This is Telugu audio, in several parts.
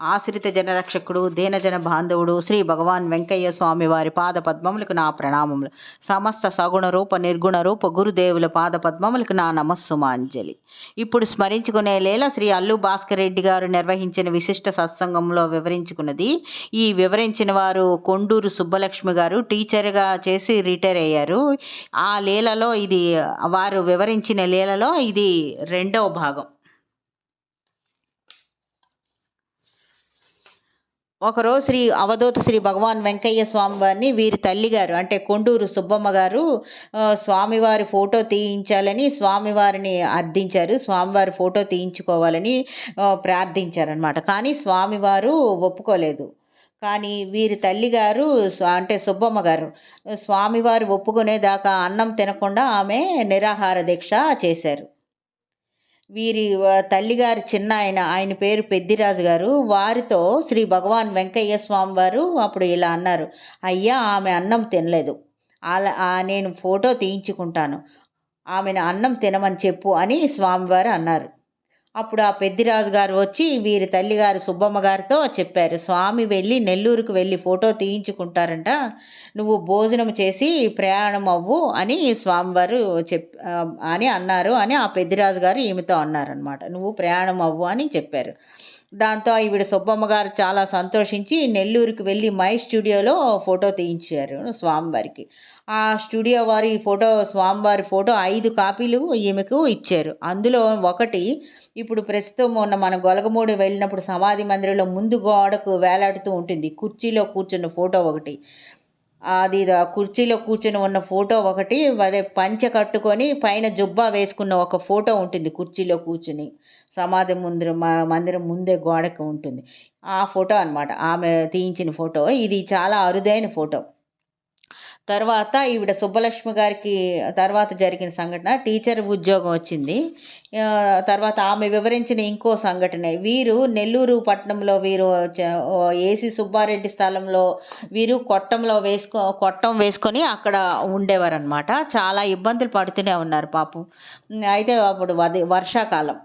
ఆశ్రిత జనరక్షకుడు దీనజన బాంధవుడు శ్రీ భగవాన్ వెంకయ్య స్వామి వారి పాద పద్మములకు నా ప్రణామములు. సమస్త సగుణ రూప నిర్గుణ రూప గురుదేవుల పాద పద్మములకు నా నమస్సుమాంజలి. ఇప్పుడు స్మరించుకునే లేల శ్రీ అల్లు భాస్కర్ రెడ్డి గారు నిర్వహించిన విశిష్ట సత్సంగంలో వివరించుకున్నది ఈ వివరించిన వారు కొండూరు సుబ్బలక్ష్మి గారు టీచర్గా చేసి రిటైర్ అయ్యారు. ఆ లీలలో ఇది వారు వివరించిన లీలలో ఇది రెండవ భాగం. ఒకరోజు శ్రీ అవధూత శ్రీ భగవాన్ వెంకయ్య స్వామి వారిని వీరి తల్లి గారు అంటే కొండూరు సుబ్బమ్మ గారు స్వామివారి ఫోటో తీయించాలని స్వామివారిని అర్థించారు. స్వామివారి ఫోటో తీయించుకోవాలని ప్రార్థించారనమాట కానీ స్వామివారు ఒప్పుకోలేదు. కానీ వీరి తల్లి గారు అంటే సుబ్బమ్మ గారు స్వామివారు ఒప్పుకునేదాకా అన్నం తినకుండా ఆమె నిరాహార దీక్ష చేశారు. వీరి తల్లిగారు తల్లిగారి చిన్న ఆయన ఆయన పేరు పెద్దిరాజు గారు. వారితో శ్రీ భగవాన్ వెంకయ్య స్వామి వారు అప్పుడు ఇలా అన్నారు అయ్యా ఆమె అన్నం తినలేదు. అలా నేను ఫోటో తీయించుకుంటాను. ఆమెను అన్నం తినమని చెప్పు అని స్వామివారు అన్నారు. అప్పుడు ఆ పెద్దిరాజు గారు వచ్చి వీరి తల్లిగారు సుబ్బమ్మ గారితో చెప్పారు స్వామి వెళ్ళి నెల్లూరుకు వెళ్ళి ఫోటో తీయించుకుంటారంట నువ్వు భోజనం చేసి ప్రయాణం అవ్వు అని స్వామివారు చెప్ అని అన్నారు అని ఆ పెద్దిరాజు గారు ఈమెతో అన్నారనమాట నువ్వు ప్రయాణం అవ్వు అని చెప్పారు. దాంతో ఈవిడ సుబ్బమ్మ గారు చాలా సంతోషించి నెల్లూరుకి వెళ్ళి మై స్టూడియోలో ఫోటో తీయించారు స్వామివారికి. ఆ స్టూడియో వారి ఫోటో స్వామివారి ఫోటో ఐదు కాపీలు ఈమెకు ఇచ్చారు. అందులో ఒకటి ఇప్పుడు ప్రస్తుతం ఉన్న మన గొలగమూడి వెళ్ళినప్పుడు సమాధి మందిరంలో ముందు గోడకు వేలాడుతూ ఉంటుంది. కుర్చీలో కూర్చున్న ఫోటో ఒకటి. అది కుర్చీలో కూర్చుని ఉన్న ఫోటో ఒకటి అదే పంచె కట్టుకొని పైన జుబ్బా వేసుకున్న ఒక ఫోటో ఉంటుంది కుర్చీలో కూర్చుని. సమాధి ముందు మందిరం ముందే గోడకు ఉంటుంది. ఆ ఫోటో అన్నమాట. ఆమె తీయించిన ఫోటో. ఇది చాలా అరుదైన ఫోటో. తర్వాత ఈవిడ సుబ్బలక్ష్మి గారికి తర్వాత జరిగిన సంఘటన టీచర్ ఉద్యోగం వచ్చింది. తర్వాత ఆమె వివరించిన ఇంకో సంఘటన. వీరు నెల్లూరు పట్టణంలో వీరు ఏసీ సుబ్బారెడ్డి స్థలంలో వీరు కొట్టంలో వేసుకో కొట్టం వేసుకొని అక్కడ ఉండేవారు అనమాట చాలా ఇబ్బందులు పడుతూనే ఉన్నారు పాపం. అయితే అప్పుడు అది వర్షాకాలం.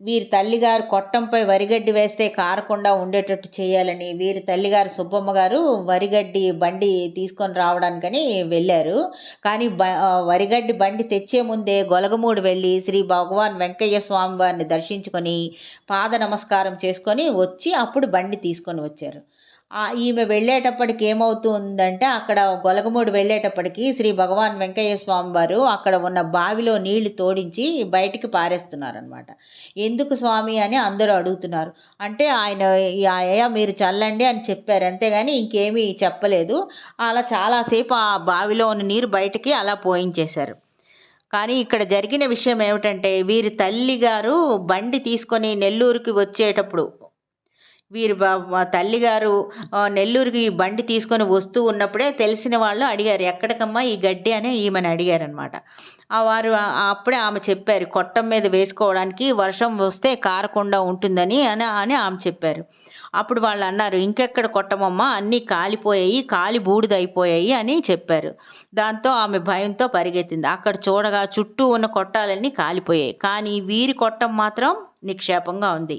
వీరి తల్లిగారు కొట్టంపై వరిగడ్డి వేస్తే కారకుండా ఉండేటట్టు చేయాలని వీరి తల్లిగారు సుబ్బమ్మ గారు వరిగడ్డి బండి తీసుకొని రావడానికని వెళ్ళారు. కానీ బ వరిగడ్డి బండి తెచ్చే ముందే గొలగమూడు వెళ్ళి శ్రీ భగవాన్ వెంకయ్య స్వామి వారిని దర్శించుకొని పాద నమస్కారం చేసుకొని వచ్చి అప్పుడు బండి తీసుకొని వచ్చారు. ఈమె వెళ్ళేటప్పటికి ఏమవుతుందంటే అక్కడ గొలగమూడి వెళ్ళేటప్పటికి శ్రీ భగవాన్ వెంకయ్య స్వామి వారు అక్కడ ఉన్న బావిలో నీళ్ళు తోడించి బయటికి పారేస్తున్నారనమాట ఎందుకు స్వామి అని అందరూ అడుగుతున్నారు. అంటే ఆయన అయ్యా మీరు చల్లండి అని చెప్పారు. అంతేగాని ఇంకేమీ చెప్పలేదు. అలా చాలాసేపు ఆ బావిలో ఉన్న నీరు బయటికి అలా పోయించేశారు. కానీ ఇక్కడ జరిగిన విషయం ఏమిటంటే వీరి తల్లి గారు బండి తీసుకొని నెల్లూరుకి వచ్చేటప్పుడు వీరి మా తల్లిగారు నెల్లూరుకి ఈ బండి తీసుకొని వస్తూ ఉన్నప్పుడే తెలిసిన వాళ్ళు అడిగారు ఎక్కడికమ్మా ఈ గడ్డి? అని ఈమెను అడిగారనమాట ఆ వారు అప్పుడే ఆమె చెప్పారు కొట్టం మీద వేసుకోవడానికి వర్షం వస్తే కారకుండా ఉంటుందని అని అని ఆమె చెప్పారు. అప్పుడు వాళ్ళు అన్నారు ఇంకెక్కడ కొట్టమమ్మా? అన్నీ కాలిపోయాయి కాలి బూడిదైపోయాయి అని చెప్పారు. దాంతో ఆమె భయంతో పరిగెత్తింది. అక్కడ చూడగా చుట్టూ ఉన్న కొట్టాలన్నీ కాలిపోయాయి. కానీ వీరి కొట్టం మాత్రం నిక్షేపంగా ఉంది.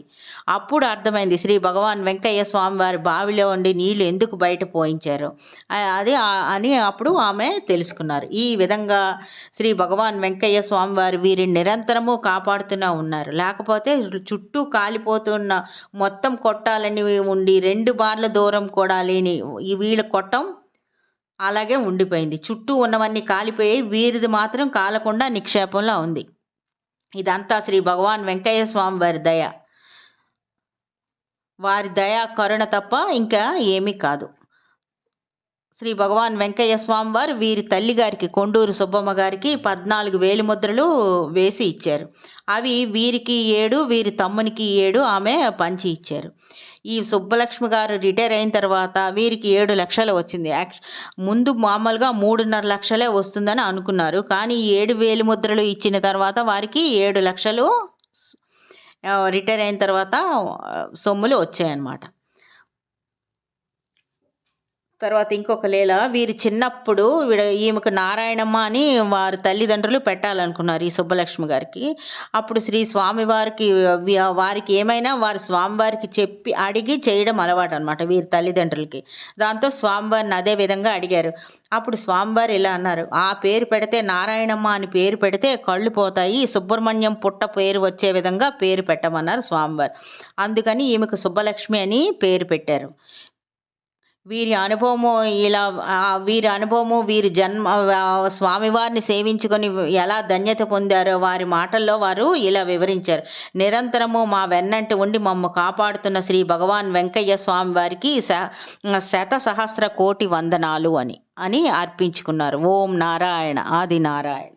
అప్పుడు అర్థమైంది శ్రీ భగవాన్ వెంకయ్య స్వామి వారి బావిలో ఉండి నీళ్ళు ఎందుకు బయట పోయించారు? అది అని అప్పుడు ఆమె తెలుసుకున్నారు. ఈ విధంగా శ్రీ భగవాన్ వెంకయ్య స్వామి వారు వీరిని నిరంతరము కాపాడుతూనే ఉన్నారు. లేకపోతే చుట్టూ కాలిపోతున్న మొత్తం కొట్టాలని ఉండి రెండు బార్ల దూరం కూడా లేని వీళ్ళ కొట్టం అలాగే ఉండిపోయింది. చుట్టూ ఉన్నవన్నీ కాలిపోయి వీరిది మాత్రం కాలకుండా నిక్షేపంలో ఉంది. ఇదంతా శ్రీ భగవాన్ వెంకయ్య స్వామి వారి దయ. వారి దయ కరుణ తప్ప ఇంకా ఏమీ కాదు. శ్రీ భగవాన్ వెంకయ్య స్వామి వారు వీరి తల్లి గారికి కొండూరు సుబ్బమ్మ గారికి పద్నాలుగు వేలి ముద్రలు వేసి ఇచ్చారు. అవి వీరికి ఏడు వీరి తమ్మునికి ఏడు ఆమె పంచి ఇచ్చారు. ఈ సుబ్బలక్ష్మి గారు రిటైర్ అయిన తర్వాత వీరికి ఏడు లక్షలు వచ్చింది. యాక్చు ముందు మామూలుగా మూడున్నర లక్షలే వస్తుందని అనుకున్నారు. కానీ ఏడు వేలి ముద్రలు ఇచ్చిన తర్వాత వారికి ఏడు లక్షలు రిటైర్ అయిన తర్వాత సొమ్ములు వచ్చాయన్నమాట. తర్వాత ఇంకొక లీల వీరి చిన్నప్పుడు వీడ ఈమెకు నారాయణమ్మ అని వారి తల్లిదండ్రులు పెట్టాలనుకున్నారు ఈ సుబ్బలక్ష్మి గారికి. అప్పుడు శ్రీ స్వామివారికి వారికి వారికి ఏమైనా వారి స్వామివారికి చెప్పి అడిగి చేయడం అలవాటు అనమాట వీరి తల్లిదండ్రులకి. దాంతో స్వామివారిని అదే విధంగా అడిగారు. అప్పుడు స్వామివారు ఇలా అన్నారు ఆ పేరు పెడితే నారాయణమ్మ అని పేరు పెడితే కళ్ళు పోతాయి సుబ్రహ్మణ్యం పుట్ట పేరు వచ్చే విధంగా పేరు పెట్టమన్నారు స్వామివారు. అందుకని ఈమెకు సుబ్బలక్ష్మి అని పేరు పెట్టారు. వీరి అనుభవము ఇలా వీరి అనుభవము వీరి జన్మ స్వామివారిని సేవించుకొని ఎలా ధన్యత పొందారో వారి మాటల్లో వారు ఇలా వివరించారు. నిరంతరము మా వెన్నంటి ఉండి మమ్మ కాపాడుతున్న శ్రీ భగవాన్ వెంకయ్య స్వామి వారికి శత సహస్ర కోటి వందనాలు అని అని అర్పించుకున్నారు. ఓం నారాయణ ఆది నారాయణ.